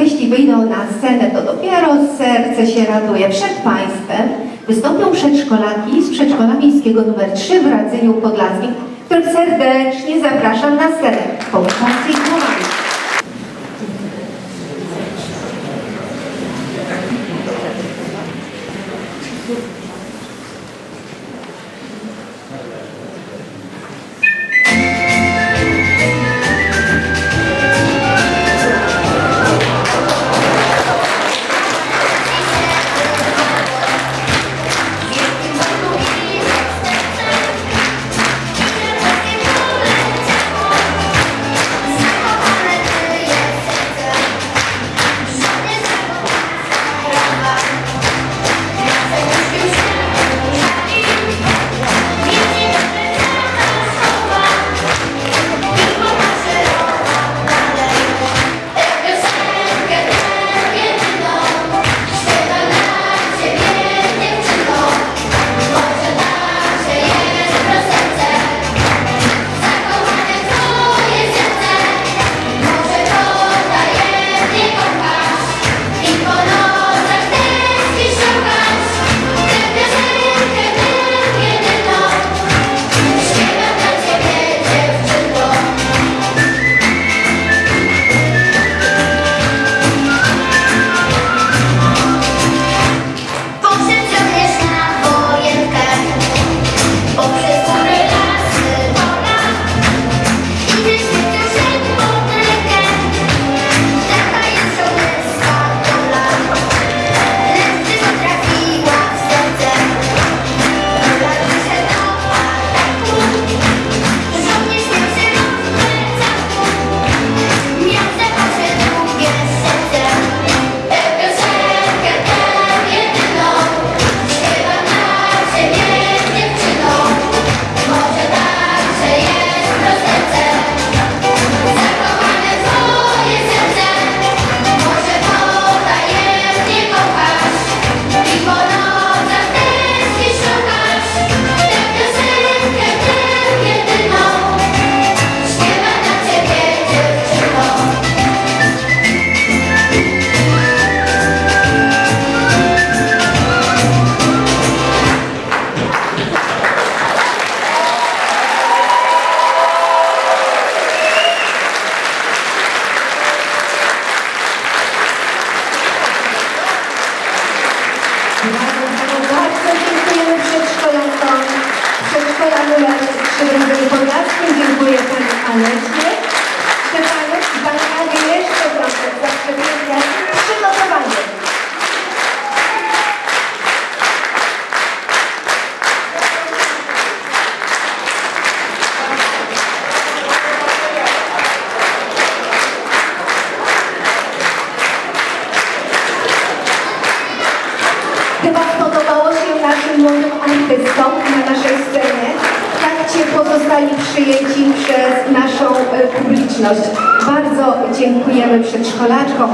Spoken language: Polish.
jeśli wyjdą na scenę, to dopiero serce się raduje. Przed Państwem wystąpią przedszkolaki z przedszkola miejskiego nr 3 w Radzeniu Podlaskim, których serdecznie zapraszam na scenę. Powitacie ich Przedszkola numer 3 w Radzeniu Podlaskim. Dziękuję Pani Anecie. Stefanie i Pani Adzie jeszcze proszę za przepiękne przygotowanie. Chyba spodobało się naszym młodym artystom na naszej przyjęci przez naszą e, publiczność. Bardzo dziękujemy przedszkolaczkom.